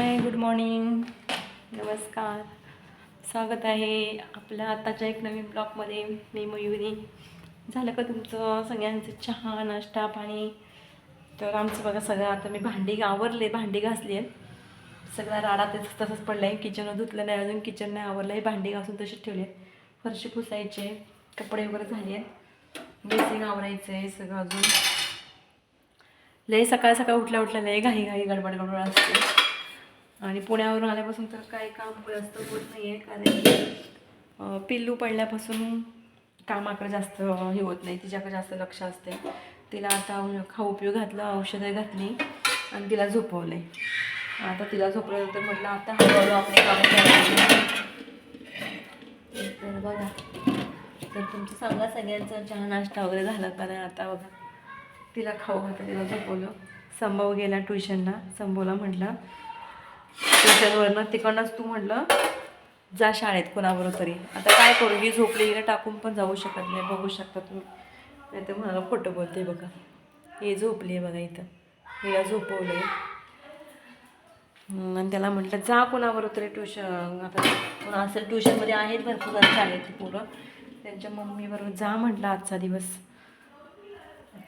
Hi good morning नमस्कार. स्वागत आहे आपल्या आताच्या एक नवीन ब्लॉगमध्ये मी मयुरी. झालं का तुमचं? सगळ्यांचं चहा नाश्ता पाणी? तर आमचं बघा सगळं आता मी भांडी आवरले भांडी घासली आहेत. सगळा राडा तेच तसंच पडला आहे किचन धुतलं नाही अजून किचन नाही आवरलं आहे भांडी घासून तसेच ठेवले आहेत. फरशी पुसायचे कपडे वगैरे झाले आहेत. बेसिंग आवरायचं आहे सगळं अजून. लय सकाळ सकाळ उठल्या उठल्या लय घाई घाई गडबड गडबड असते. आणि पुण्यावरून आल्यापासून तर काही काम जास्त होत नाही आहे कारण पिल्लू पडल्यापासून कामाकडे जास्त हे होत नाही तिच्याकडे जास्त लक्ष असते. तिला आता खाऊ पिऊ घातलं औषधं घातली आणि तिला झोपवलं. आहे आता तिला झोपल्यानंतर म्हटलं आता हळूहळू आपले कामं करायची तर बघा तर तुमचं सांगा सगळ्यांचा चहा नाश्ता वगैरे झाला का नाही? आता बघा तिला खाऊ घातलं तिला झोपवलं. संभव गेला ट्युशनला संभवला म्हटलं. ट्युशनवरनं तिकडनंच तू म्हटलं जा शाळेत कोणाबरोबर तरी. आता काय करू ही झोपली हिला टाकून पण जाऊ शकत नाही बघू शकता तुम्ही. नाही तर म्हणाला खोटं बोलते बघा. हे झोपली आहे बघा इथं. हिला झोपवलं आहे आणि त्याला म्हटलं जा कोणाबरोबर तरी ट्युशन. आता कोणा असेल ट्युशनमध्ये आहेत भरपूर शाळेत पोरं. त्यांच्या मम्मीबरोबर जा म्हटलं आजचा दिवस.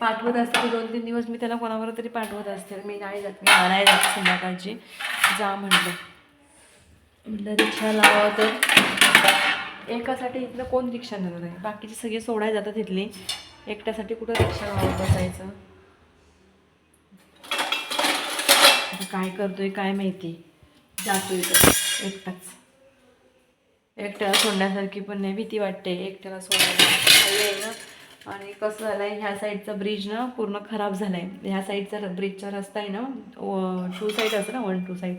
पाठवत असते दोन तीन दिवस मी त्याला कोणावर तरी पाठवत असते. मी नाही जात मी नाही जाते संध्याकाळची. जा म्हटलं. म्हटलं रिक्षा लावा तर. एकासाठी इथलं कोण रिक्षा नेणार आहे बाकीचे सगळे सोडायला जातात इथली. एकट्यासाठी कुठं रिक्षा लावून बसायचं? काय करतोय काय माहिती? जातोय तर एकटाच. एकट्याला सोडण्यासारखी पण नाही भीती वाटते एकट्याला सोडायला. ना आणि कसं झालं आहे ह्या साईडचा ब्रिज ना पूर्ण खराब झाला आहे ह्या साईडचा ब्रिजचा रस्ता आहे ना टू साईड असं ना वन टू साईड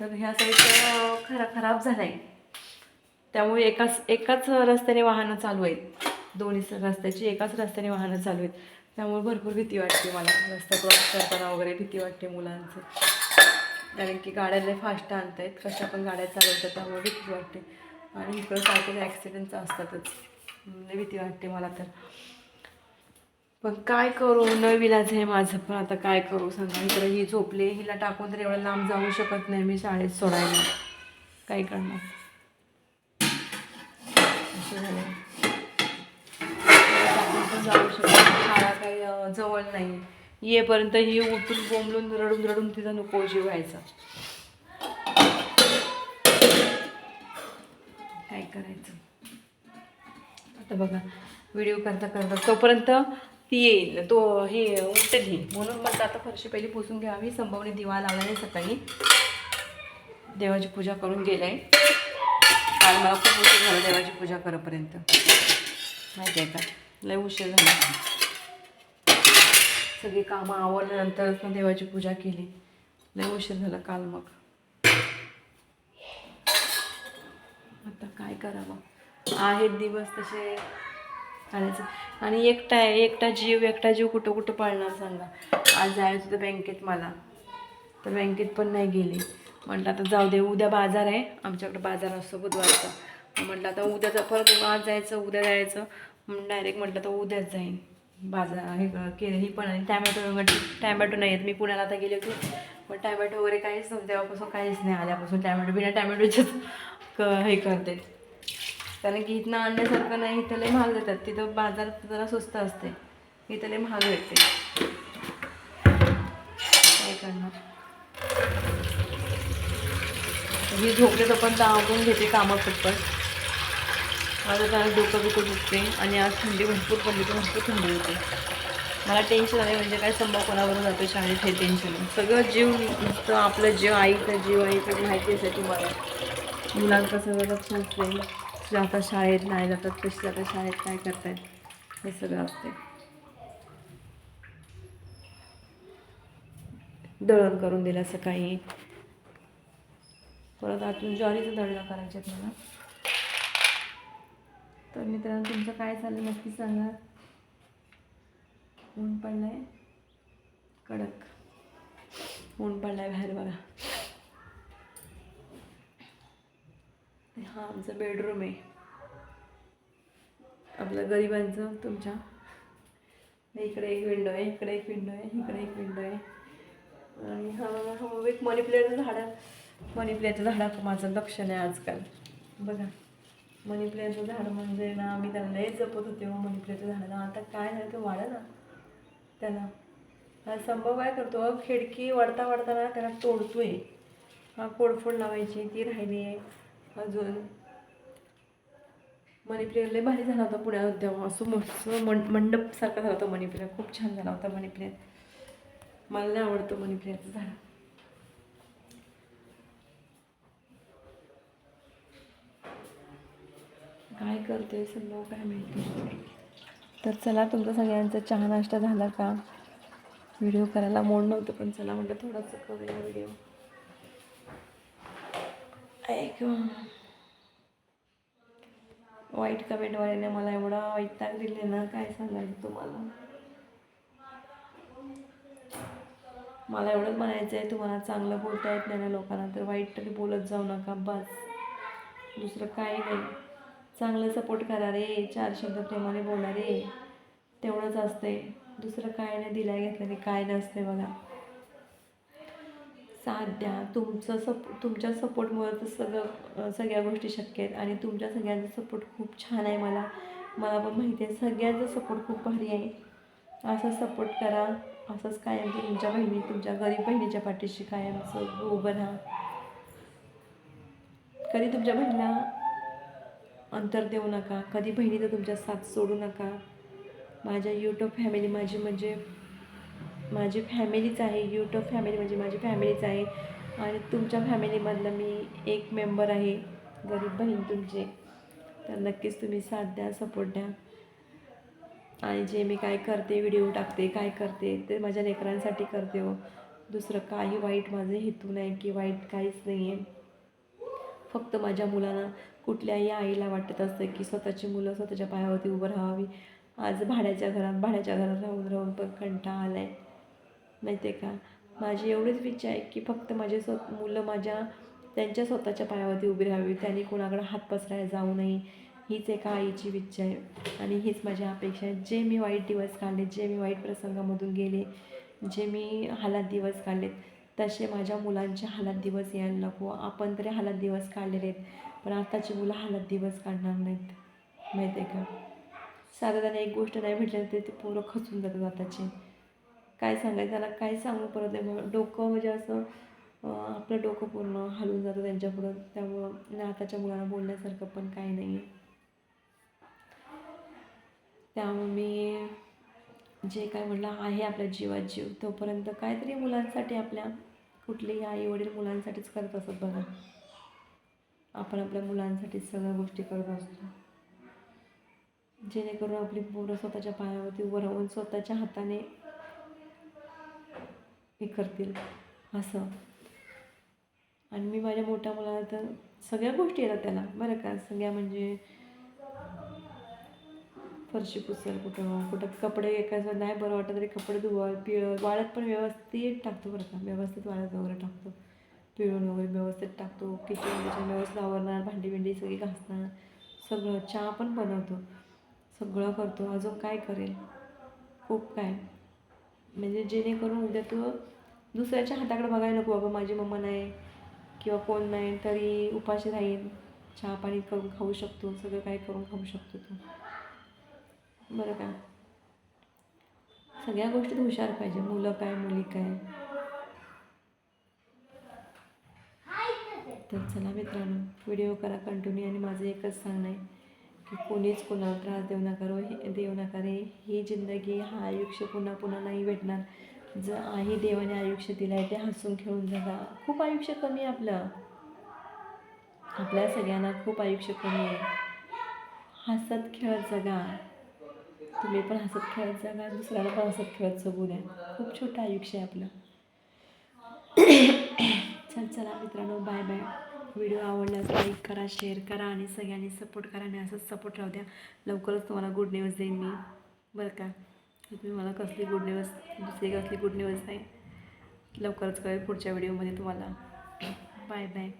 तर ह्या साईडचा खरा खराब झाला आहे त्यामुळे एकाच एकाच रस्त्याने वाहनं चालू आहेत. दोन्ही रस्त्याची एकाच रस्त्याने वाहनं चालू आहेत. त्यामुळे भरपूर भीती वाटते मला. रस्ता क्रॉस करताना वगैरे भीती वाटते मुलांचं. कारण की गाड्या लय फास्ट आणत आहेत कशा पण गाड्या चालवतात त्यामुळे भीती वाटते. आणि इकडं सारखे ॲक्सिडेंट असतातच. भीती वाटते मला तर. पण काय करू? न विलाज आहे माझं पण आता काय करू सांगा? तर ही झोपले हिला टाकून तर एवढं लांब जाऊ शकत नाही मी शाळेत सोडायला. काय करणार. असं झालं पण जाऊ शकत नाही. शाळा काही जवळ नाही येपर्यंत ही उठून बोंबलून रडून रडून तिचा नको जीव व्हायचा. काय करायचं? तर बघा व्हिडिओ करता करता तोपर्यंत ती येईल. तो हे उठेल ही म्हणून मग आता फरशी पहिली पुसून घ्यावी. संभवने दिवा लावला आहे सकाळी. देवाची पूजा करून गेलाय. काल मला खूप उशीर झाला देवाची पूजा करेपर्यंत. माहिती आहे का? लय उशीर झाला. सगळी कामं आवडल्यानंतरच मग देवाची पूजा केली. लय उशीर झाला काल मग. आता काय करावं? आहेत दिवस तसे काढायचं. आणि एकटा एकटा जीव एकटा जीव कुठं कुठं पाळणार सांगा. आज जायचं होतं बँकेत मला. तर बँकेत पण नाही गेली. म्हटलं आता जाऊ दे उद्या बाजार आहे. आमच्याकडे बाजार असतो बुधवारचा. म्हटलं आता उद्याचा परत आज जायचं उद्या जायचं. म्हणून डायरेक्ट म्हटलं तर उद्याच जाईन. बाजार हे केलं ही पण आणि टॅमॅटो टॅमॅटो नाही आहेत मी पुण्याला आता गेले होते. पण टॅमॅटो वगैरे काहीच नव्हतं. तेव्हापासून काहीच नाही आल्यापासून टॅमॅटो. बिना टॅमॅटोचेच क हे करते. कारण की इथनं आणण्यासारखं नाही इथं लय महाग देतात तिथं बाजार जरा स्वस्त असते. इथं लय महाग भेटते. काय करणार? मी झोपले तोपर्यंत आवडून घेते कामं पटपट. माझं त्याला डोकं बिकं दुखते आणि आज थंडी भरपूर पडली तर भरपूर थंडी होते. मला टेन्शन आले म्हणजे काय संभव कोणाबरोबर जातो शाळेत हे टेन्शन आहे. सगळं जीव नुसतं आपलं जीव आईचा जीव आईचं माहिती असेल तुम्हाला. मुलांचं सगळं लक्ष असते जातात शाळेत नाही जातात कशी जातात शाळेत काय करतायत? हे सगळं असते दळण करून दिलं सकाळी. परत आतून ज्वारीचं दळणं करायचे आहेत मला. तर मित्रांनो तुमचं काय चाललं नक्की सांगा. ऊन पडलं आहे कडक. ऊन पडलं आहे बाहेर बघा. हा आमचा बेडरूम आहे. आपलं गरिबांचं तुमच्या. इकडे एक विंडो आहे इकडे एक विंडो आहे इकडे एक विंडो आहे. आणि हा हा एक मनी प्लेटचं झाड. मनी प्लेटचं झाडाचं माझं लक्ष नाही आजकाल. बघा मनी प्लेटचं झाड म्हणजे ना आम्ही त्यांना लय जपत होते मग मनी प्लेटचं झाडाला आता काय झालं ते वाढं ना. त्याला. हा संभव काय करतो? खिडकी वाढता वाढताना त्याला तोडतोय. हा कोडफोड लावायची ती राहिली. आहे अजून. मनी प्लेअर लय भारी झाला होता पुण्यात तेव्हा. असं मस्त मंड मंडपसारखा झाला होता मनी खूप छान झाला होता मनी मला नाही आवडतं मनी झाड. काय करते सगळं? काय माहिती. तर चला तुमचा सगळ्यांचा चहा नाश्ता झाला का? व्हिडिओ करायला मोड नव्हतं पण चला म्हटलं थोडासा करूया व्हिडिओ. ऐक वाईट कमेंटवाल्याने मला एवढा वैताग दिले ना काय सांगायचं तुम्हाला? मला एवढंच म्हणायचं आहे तुम्हाला चांगलं बोलता येत नाही ना लोकांना तर वाईट तरी बोलत जाऊ नका बस. दुसरं काही नाही. चांगलं सपोर्ट करा रे चार शब्द प्रेमाने बोला रे. तेवढंच असतंय. दुसरं काय नाही दिल्या घेतल्याने काय नसते बघा. साथ द्या तुमचं सप तुमच्या सपोर्टमुळे तर सगळं सगळ्या गोष्टी शक्य आहेत. आणि तुमच्या सगळ्यांचा सपोर्ट खूप छान आहे मला. मला पण माहिती आहे सगळ्यांचा सपोर्ट खूप भारी आहे. असं सपोर्ट करा. असंच कायम तुमच्या बहिणी तुमच्या गरीब बहिणीच्या पाठीशी कायम असं उभं राहा. कधी तुमच्या बहिणीला अंतर देऊ नका. कधी बहिणीचा तुमच्या साथ सोडू नका. माझ्या यूट्यूब फॅमिली माझी म्हणजे माझी फॅमिलीच आहे यूट्यूब फॅमिली म्हणजे माझी फॅमिलीच आहे. आणि तुमच्या फॅमिलीमधलं मी एक मेंबर आहे गरीब बहीण तुमची. तर नक्कीच तुम्ही साथ द्या सपोर्ट द्या. आणि जे मी काय करते व्हिडिओ टाकते काय करते ते माझ्या लेकरांसाठी करते हो. दुसरं काही वाईट माझं हेतू नाही की वाईट काहीच नाही आहे. फक्त माझ्या मुलांना कुठल्याही आईला वाटत असतं की स्वतःची मुलं स्वतःच्या पायावरती उभं राहावी. आज भाड्याच्या घरात भाड्याच्या घरात राहून राहून पण कंटाळा आला आहे माहिती आहे का? माझी एवढीच इच्छा आहे की फक्त माझे स्व मुलं माझ्या त्यांच्या स्वतःच्या पायावरती उभी राहावी. त्यांनी कोणाकडे हात पसरायला जाऊ नये. हीच एका आईची इच्छा आहे. आणि हीच माझी अपेक्षा आहे. जे मी वाईट दिवस काढले जे मी वाईट प्रसंगामधून गेले जे मी हालात दिवस काढलेत तसे माझ्या मुलांचे हालात दिवस यायला नको. आपण तरी हालात दिवस काढलेले आहेत पण आत्ताची मुलं हालात दिवस काढणार नाहीत. माहिती आहे का? साधारण एक गोष्ट नाही भेटली तर ते पोरं खचून जातात आताचे. काय सांगायचं त्याला काय सांगू परत नाही डोकं म्हणजे असं आपलं डोकं पूर्ण हलून जातं त्यांच्यापुढं. त्यामुळं आणि आताच्या मुलांना बोलण्यासारखं पण काही नाही. आहे त्यामुळे मी जे काय म्हटलं आहे आपल्या जीवात जीव. तोपर्यंत काहीतरी मुलांसाठी आपल्या कुठलेही आई वडील मुलांसाठीच करत असत बघा. आपण आपल्या मुलांसाठीच सगळ्या गोष्टी करत असतो. जेणेकरून आपली पोरं स्वतःच्या पायावरती उभं राहून स्वतःच्या हाताने हे करतील. असं. आणि मी माझ्या मोठ्या मुलाला तर सगळ्या गोष्टी येतात त्याला. बरं का? सगळ्या म्हणजे फरशी पुसल कुठं कुठं कपडे एकाचं नाही बरं वाटत तरी कपडे धुवा पिळ वाळत पण व्यवस्थित टाकतो बरं का? व्यवस्थित वाळत वगैरे टाकतो. पिळून वगैरे व्यवस्थित टाकतो. किचन किचन व्यवस्थित आवरणार भांडी बिंडी सगळी घासणार सगळं चहा पण बनवतो. सगळं करतो. अजून काय करेल? खूप काय. म्हणजे जेणेकरून उद्या तो दुसऱ्याच्या हाताकडे बघायला नको बाबा माझी मम्मा नाही किंवा कोण नाही तरी उपाशी राहील चहा पाणी करून खाऊ शकतो सगळं काय करून खाऊ शकतो तू. बरं का? सगळ्या गोष्टीत हुशार पाहिजे. मुलं काय मुली काय? तर चला मित्रांनो व्हिडिओ करा कंटिन्यू आणि माझं एकच सांगणं आहे. की कोणीच कोणाला त्रास देऊ नका रो हे देऊ नका रे. ही जिंदगी हा आयुष्य पुन्हा पुन्हा नाही भेटणार. जर आहे देवाने आयुष्य दिलं आहे ते हसून खेळून जगा. खूप आयुष्य कमी आहे आपलं. आपल्या सगळ्यांना खूप आयुष्य कमी आहे. हसत खेळत जगा. तुम्ही पण हसत खेळत जगा दुसऱ्याला पण हसत खेळत जगू द्या. खूप छोटं आयुष्य आहे आपलं. चला मित्रांनो बाय बाय व्हिडिओ आवडल्यास लाईक करा शेअर करा आणि सगळ्यांनी सपोर्ट करा आणि असंच सपोर्ट राहू द्या. लवकरच तुम्हाला गुड न्यूज देईन मी. बरं का? तुम्ही मला कसली गुड न्यूज दुसरी कसली गुड न्यूज आहे? लवकरच कळेल पुढच्या व्हिडिओमध्ये तुम्हाला. Bye bye